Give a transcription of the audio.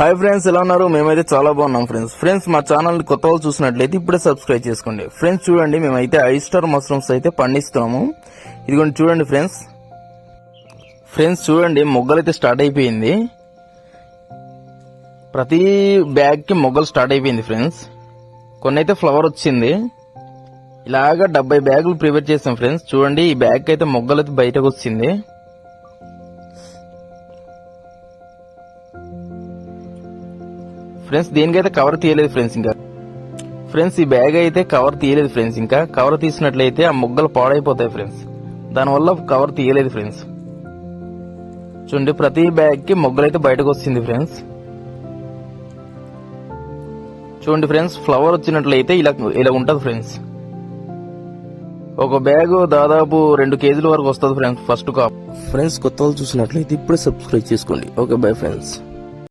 Hi friends ఎలా ఉన్నారు? మేమైతే చాలా బాగున్నాం ఫ్రెండ్స్ ఫ్రెండ్స్ మా ఛానల్ని కొత్త వాళ్ళు చూసినట్లయితే ఇప్పుడే సబ్స్క్రైబ్ చేసుకోండి. ఫ్రెండ్స్ చూడండి మేమైతే ఐ స్టార్ మష్రూమ్స్ అయితే పండిస్తున్నాము. ఇదిగోండి చూడండి ఫ్రెండ్స్ ఫ్రెండ్స్ చూడండి మొగ్గలు అయితే స్టార్ట్ అయిపోయింది. ప్రతి బ్యాగ్కి మొగ్గలు స్టార్ట్ అయిపోయింది ఫ్రెండ్స్ కొన్ని అయితే ఫ్లవర్ వచ్చింది. ఇలాగా డెబ్బై బ్యాగులు ప్రిపేర్ చేసాం ఫ్రెండ్స్ చూడండి ఈ బ్యాగ్ అయితే మొగ్గలు అయితే బయటకు వచ్చింది. ఫ్రెండ్స్ దేనికైతే కవర్ తీయలేదు ఫ్రెండ్స్ ఇంకా? ఫ్రెండ్స్ ఈ బ్యాగ్ అయితే కవర్ తీయలేదు ఫ్రెండ్స్ ఇంకా? కవర్ తీసినట్లయితే ఆ మొగ్గలు పాడైపోతాయి ఫ్రెండ్స్ దానివల్ల కవర్ తీయలేదు ఫ్రెండ్స్ చూడండి ప్రతి బ్యాగ్కి మొగ్గలు అయితే బయటకు వచ్చింది ఫ్రెండ్స్ చూడండి ఫ్రెండ్స్ ఫ్లవర్ వచ్చినట్లయితే ఇలా ఇలా ఉంటుంది ఫ్రెండ్స్ ఒక బ్యాగ్ దాదాపు రెండు కేజీల వరకు వస్తుంది ఫ్రెండ్స్ ఫస్ట్ కాప్ ఫ్రెండ్స్ కొత్త వాళ్ళు చూసినట్లయితే ఇప్పుడే సబ్స్క్రైబ్ చేసుకోండి. Okay bye friends